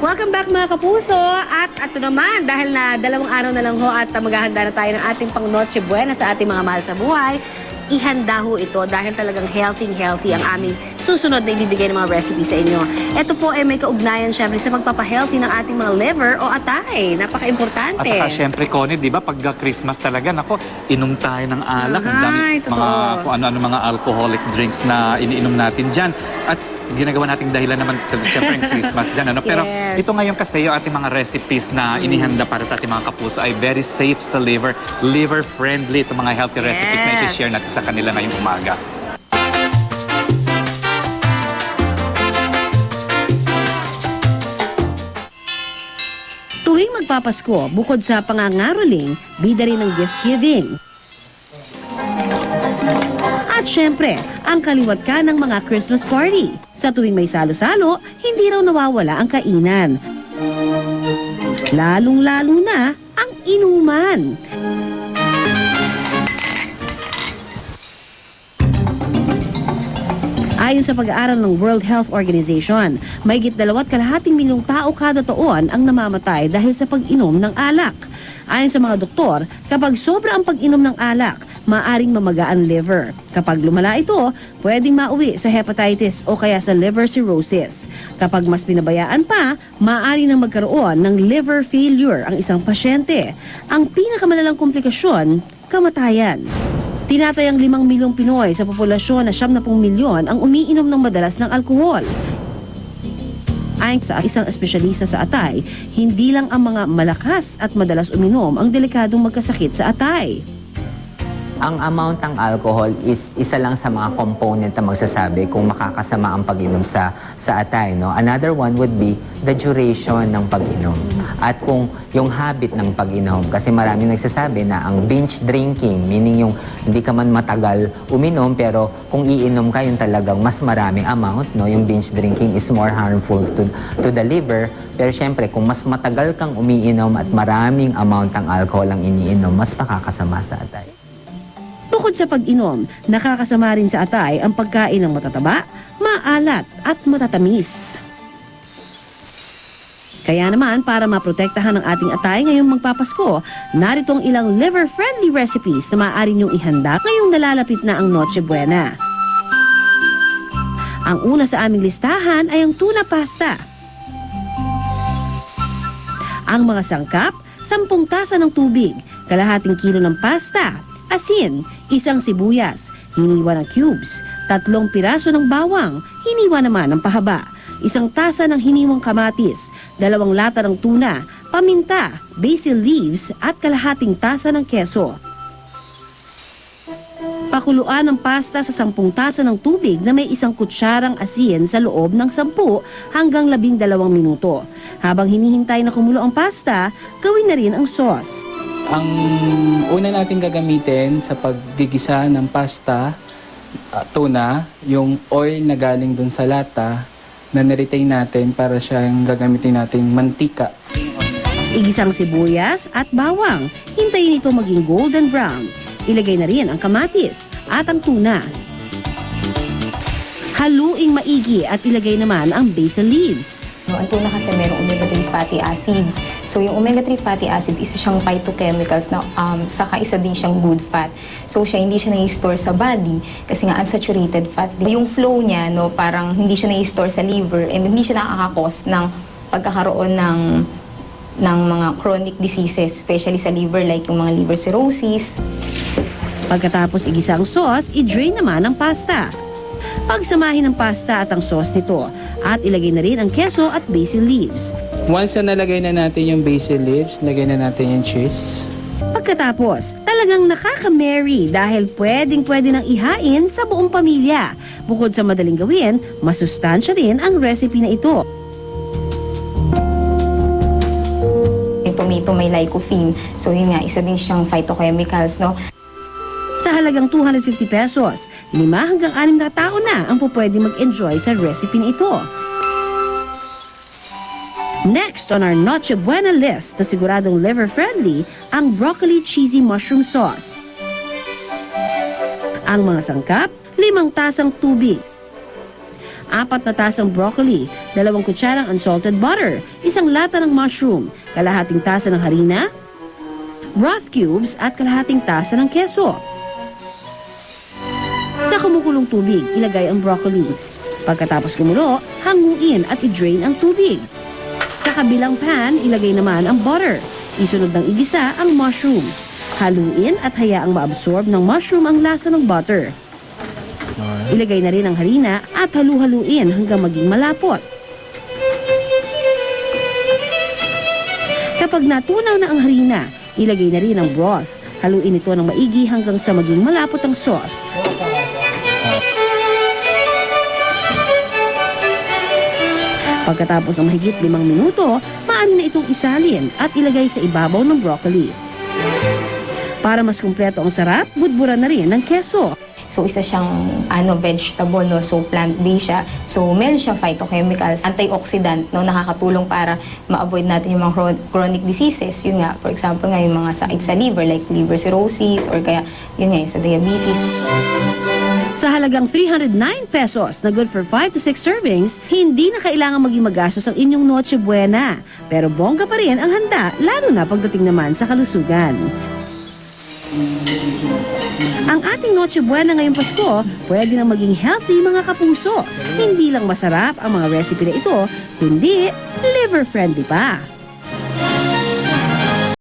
Welcome back mga kapuso! At ito naman, dahil na dalawang araw na lang ho at maghahanda na tayo ng ating pang Noche Buena sa ating mga mahal sa buhay, ihanda ho ito dahil talagang healthy-healthy ang aming susunod na ibibigay ng mga recipe sa inyo. Ito po ay may kaugnayan syempre sa pagpapahealthy ng ating mga liver o atay. Napaka-importante. At saka syempre, Connie, di ba, pag uh, Christmas talaga, nako, inom tayo ng alak. Ang dami Ay, mga, kung ano-ano mga alcoholic drinks na iniinom natin dyan. At ginagawa nating dahilan naman, syempre, yung Christmas dyan. Ano? Pero Yes. ito ngayon kasi yung ating mga recipes na inihanda para sa ating mga kapuso ay very safe sa liver, liver-friendly. Itong mga healthy recipes na Yes. isi-share natin sa kanila ngayong umaga. Tuwing magpapasko, bukod sa pangangaroling, bida rin ng gift-giving. At syempre, ang kaliwat ka ng mga Christmas party. Sa tuwing may salo-salo, hindi raw nawawala ang kainan. Lalong-lalo na ang inuman. Ayon sa pag-aaral ng World Health Organization, may dalawat kalahating milyong tao kada taon ang namamatay dahil sa pag-inom ng alak. Ayon sa mga doktor, kapag sobra ang pag-inom ng alak, maaring mamaga ang liver. Kapag lumala ito, pwedeng mauwi sa hepatitis o kaya sa liver cirrhosis. Kapag mas pinabayaan pa, maaari nang magkaroon ng liver failure ang isang pasyente. Ang pinakamalalang komplikasyon, kamatayan. Tinatayang 5 milyong Pinoy sa populasyon na 70 milyon ang umiinom ng madalas ng alkohol. Ayon sa isang espesyalista sa atay, hindi lang ang mga malakas at madalas uminom ang delikadong magkasakit sa atay. Ang amount ng alcohol is isa lang sa mga component na magsasabi kung makakasama ang pag-inom sa, sa atay. No? Another one would be the duration ng pag-inom. At kung yung habit ng pag-inom, kasi marami nagsasabi na ang binge drinking, meaning yung hindi ka man matagal uminom, pero kung iinom ka, yung talagang mas maraming amount, no? yung binge drinking is more harmful to, to the liver. Pero syempre, kung mas matagal kang umiinom at maraming amount ng alcohol ang iniinom, mas makakasama sa atay. Bukod sa pag-inom, nakakasama rin sa atay ang pagkain ng matataba, maalat at matatamis. Kaya naman, para maprotektahan ang ating atay ngayong magpapasko, narito ang ilang liver-friendly recipes na maaari niyong ihanda ngayong nalalapit na ang Noche Buena. Ang una sa aming listahan ay ang tuna pasta. Ang mga sangkap, 10 tasa ng tubig, kalahating kilo ng pasta, asin, isang sibuyas, hiniwa ng cubes, tatlong piraso ng bawang, hiniwa naman ng pahaba, isang tasa ng hiniwang kamatis, dalawang lata ng tuna, paminta, basil leaves at kalahating tasa ng keso. Pakuluan ang pasta sa 10 tasa ng tubig na may isang kutsarang asin sa loob ng 10 hanggang 12 minuto. Habang hinihintay na kumulo ang pasta, gawin na rin ang sauce. Ang una natin gagamitin sa paggigisa ng pasta, ah, tuna, yung oil na galing dun sa lata na niretain natin para siyang gagamitin natin mantika. Igisang sibuyas at bawang. Hintayin ito maging golden brown. Ilagay na rin ang kamatis at ang tuna. Haluing maigi at ilagay naman ang basil leaves. No, ang tuna kasi merong omega-3 fatty acids. So, yung omega-3 fatty acids, isa siyang phytochemicals na um, saka isa din siyang good fat. So, siya hindi siya nai-store sa body kasi nga unsaturated fat. Yung flow niya, no, parang hindi siya nai-store sa liver and hindi siya nakakakos ng pagkakaroon ng ng mga chronic diseases, especially sa liver like yung mga liver cirrhosis, Pagkatapos igisa ang sauce, i-drain naman ang pasta. Pagsamahin ang pasta at ang sauce nito at ilagay na rin ang keso at basil leaves. Once na nalagay na natin yung basil leaves, lagay na natin yung cheese. Pagkatapos, talagang nakaka-merry dahil pwedeng-pwede nang ihain sa buong pamilya. Bukod sa madaling gawin, masustansya rin ang recipe na ito. yung tomato may lycopene. So, yun nga, isa din siyang phytochemicals, no? Sa halagang 250 pesos, lima hanggang anim na tao na ang pupwede mag-enjoy sa recipe na ito. Next on our Noche Buena list na siguradong liver-friendly, ang broccoli cheesy mushroom sauce. Ang mga sangkap, limang tasang tubig. apat na tasang broccoli, dalawang kutsarang unsalted butter, isang lata ng mushroom, kalahating tasa ng harina, broth cubes at kalahating tasa ng keso. Sa kumukulong tubig, ilagay ang broccoli. Pagkatapos kumulo, hanguin at i-drain ang tubig. Sa kabilang pan, ilagay naman ang butter. Isunod ng igisa ang mushrooms. Haluin at hayaang maabsorb ng mushroom ang lasa ng butter. Ilagay na rin ang harina at halu-haluin hanggang maging malapot. Kapag natunaw na ang harina, ilagay na rin ang broth. Haluin ito ng maigi hanggang sa maging malapot ang sauce. Pagkatapos ng mahigit limang minuto, maaari na itong isalin at ilagay sa ibabaw ng broccoli. Para mas kumpleto ang sarap, budburan na rin ng keso. So isa siyang ano vegetable no so plant-based siya. So meron siyang phytochemicals, antioxidant no nakakatulong para ma-avoid natin yung mga chron- chronic diseases. Yun nga, for example nga yung mga sakit sa liver like liver cirrhosis or kaya yun nga yung sa diabetes. Sa halagang 309 pesos na good for 5 to 6 servings, hindi na kailangan maging magastos ang inyong Noche Buena. Pero bongga pa rin ang handa, lalo na pagdating naman sa kalusugan. Ang ating Noche Buena ngayong Pasko, pwede na maging healthy mga kapuso. Hindi lang masarap ang mga recipe na ito, kundi liver-friendly pa.